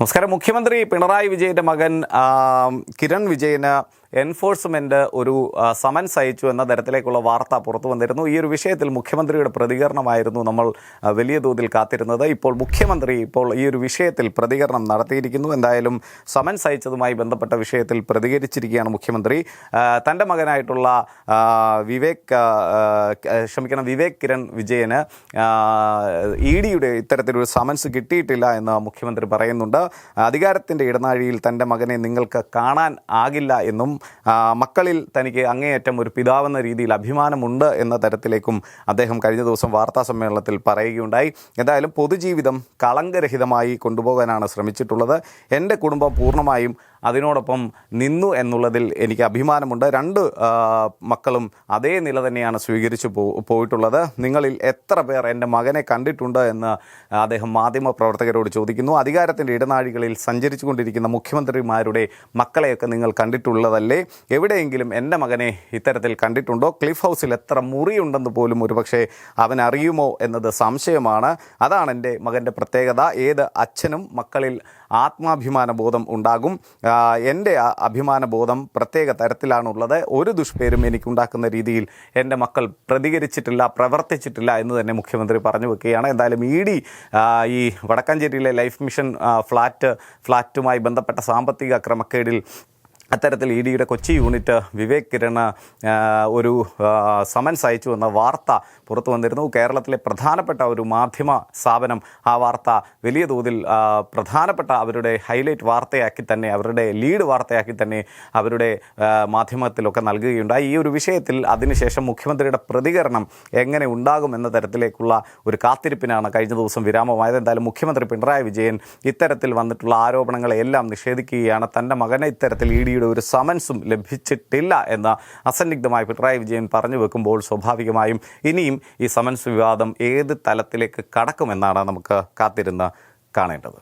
നമസ്കാരം. മുഖ്യമന്ത്രി പിണറായി വിജയന്റെ മകൻ കിരൺ വിജയന് എൻഫോഴ്സ്മെന്റ് ഒരു സമൻസ് അയച്ചു എന്ന തരത്തിലേക്കുള്ള വാർത്ത പുറത്തു വന്നിരുന്നു. ഈ ഒരു വിഷയത്തിൽ മുഖ്യമന്ത്രിയുടെ പ്രതികരണമായിരുന്നു നമ്മൾ വലിയ തോതിൽ കാത്തിരുന്നത്. ഇപ്പോൾ മുഖ്യമന്ത്രി ഇപ്പോൾ ഈ ഒരു വിഷയത്തിൽ പ്രതികരണം നടത്തിയിരിക്കുന്നു. എന്തായാലും സമൻസ് അയച്ചതുമായി ബന്ധപ്പെട്ട വിഷയത്തിൽ പ്രതികരിച്ചിരിക്കുകയാണ് മുഖ്യമന്ത്രി. തന്റെ മകനായിട്ടുള്ള വിവേക് ക്ഷമിക്കണം വിവേക് കിരൺ വിജയന് ഇ ഡിയുടെ ഇത്തരത്തിലൊരു സമൻസ് കിട്ടിയിട്ടില്ല എന്ന് മുഖ്യമന്ത്രി പറയുന്നുണ്ട്. അധികാരത്തിന്റെ ഇടനാഴിയിൽ തന്റെ മകനെ നിങ്ങൾക്ക് കാണാൻ ആകില്ല എന്നും മക്കളിൽ തനിക്ക് അങ്ങേയറ്റം ഒരു പിതാവെന്ന രീതിയിൽ അഭിമാനമുണ്ട് എന്ന തരത്തിലേക്കും അദ്ദേഹം കഴിഞ്ഞ ദിവസം വാർത്താ സമ്മേളനത്തിൽ പറയുകയുണ്ടായി. എന്തായാലും പൊതുജീവിതം കളങ്കരഹിതമായി കൊണ്ടുപോകാനാണ് ശ്രമിച്ചിട്ടുള്ളത്. എന്റെ കുടുംബം പൂർണമായും അതിനോടൊപ്പം നിന്നു എന്നുള്ളതിൽ എനിക്ക് അഭിമാനമുണ്ട്. രണ്ട് മക്കളും അതേ നില തന്നെയാണ് സ്വീകരിച്ചു പോയിട്ടുള്ളത്. നിങ്ങളിൽ എത്ര പേർ എന്റെ മകനെ കണ്ടിട്ടുണ്ട് എന്ന് അദ്ദേഹം മാധ്യമ പ്രവർത്തകരോട് ചോദിക്കുന്നു. അധികാരത്തിന്റെ ഇടനാഴികളിൽ സഞ്ചരിച്ചു കൊണ്ടിരിക്കുന്ന മുഖ്യമന്ത്രിമാരുടെ മക്കളെയൊക്കെ നിങ്ങൾ കണ്ടിട്ടുള്ളതല്ലേ? എവിടെയെങ്കിലും എന്റെ മകനെ ഇത്തരത്തിൽ കണ്ടിട്ടുണ്ടോ? ക്ലിഫ് ഹൗസിൽ എത്ര മുറിയുണ്ടെന്ന് പോലും ഒരുപക്ഷെ അവൻ അറിയുമോ എന്നത് സംശയമാണ്. അതാണ് എന്റെ മകന്റെ പ്രത്യേകത. ഏത് അച്ഛനും മക്കളിൽ ആത്മാഭിമാന ബോധം ഉണ്ടാകും. എന്റെ അഭിമാന ബോധം പ്രത്യേക തരത്തിലാണുള്ളത്. ഒരു ദുഷ്പേരും എനിക്കുണ്ടാക്കുന്ന രീതിയിൽ എന്റെ മക്കൾ പ്രതികരിച്ചിട്ടില്ല പ്രവർത്തിച്ചിട്ടില്ല എന്ന് തന്നെ മുഖ്യമന്ത്രി പറഞ്ഞു വെക്കുകയാണ്. എന്തായാലും ഇ ഡി ഈ വടക്കാഞ്ചേരിയിലെ ലൈഫ് മിഷൻ ഫ്ലാറ്റ് ഫ്ലാറ്റുമായി ബന്ധപ്പെട്ട സാമ്പത്തിക ക്രമക്കേടിൽ അത്തരത്തിൽ ഇ ഡിയുടെ കൊച്ചി യൂണിറ്റ് വിവേക് കിരണ് ഒരു സമൻസ് അയച്ചു എന്ന വാർത്ത പുറത്തു വന്നിരുന്നു. കേരളത്തിലെ പ്രധാനപ്പെട്ട ഒരു മാധ്യമ സ്ഥാപനം ആ വാർത്ത വലിയ തോതിൽ പ്രധാനപ്പെട്ട അവരുടെ ഹൈലൈറ്റ് വാർത്തയാക്കി തന്നെ അവരുടെ ലീഡ് വാർത്തയാക്കി തന്നെ അവരുടെ മാധ്യമത്തിലൊക്കെ നൽകുകയുണ്ടായി. ഈ ഒരു വിഷയത്തിൽ അതിനുശേഷം മുഖ്യമന്ത്രിയുടെ പ്രതികരണം എങ്ങനെ ഉണ്ടാകും എന്ന തരത്തിലേക്കുള്ള ഒരു കാത്തിരിപ്പിനാണ് കഴിഞ്ഞ ദിവസം വിരാമമായത്. എന്തായാലും മുഖ്യമന്ത്രി പിണറായി വിജയൻ ഇത്തരത്തിൽ വന്നിട്ടുള്ള ആരോപണങ്ങളെല്ലാം നിഷേധിക്കുകയാണ്. തന്റെ മകനെ ഇത്തരത്തിൽ ഇ ഡിയുടെ ഒരു സമൻസും ലഭിച്ചിട്ടില്ല എന്ന അസന്നിഗ്ധമായ പിണറായി വിജയൻ പറഞ്ഞു വെക്കുമ്പോൾ സ്വാഭാവികമായും ഇനിയും ഈ സമൻസ് വിവാദം ഏത് തലത്തിലേക്ക് കടക്കുമെന്നാണ് നമുക്ക് കാത്തിരുന്ന് കാണേണ്ടത്.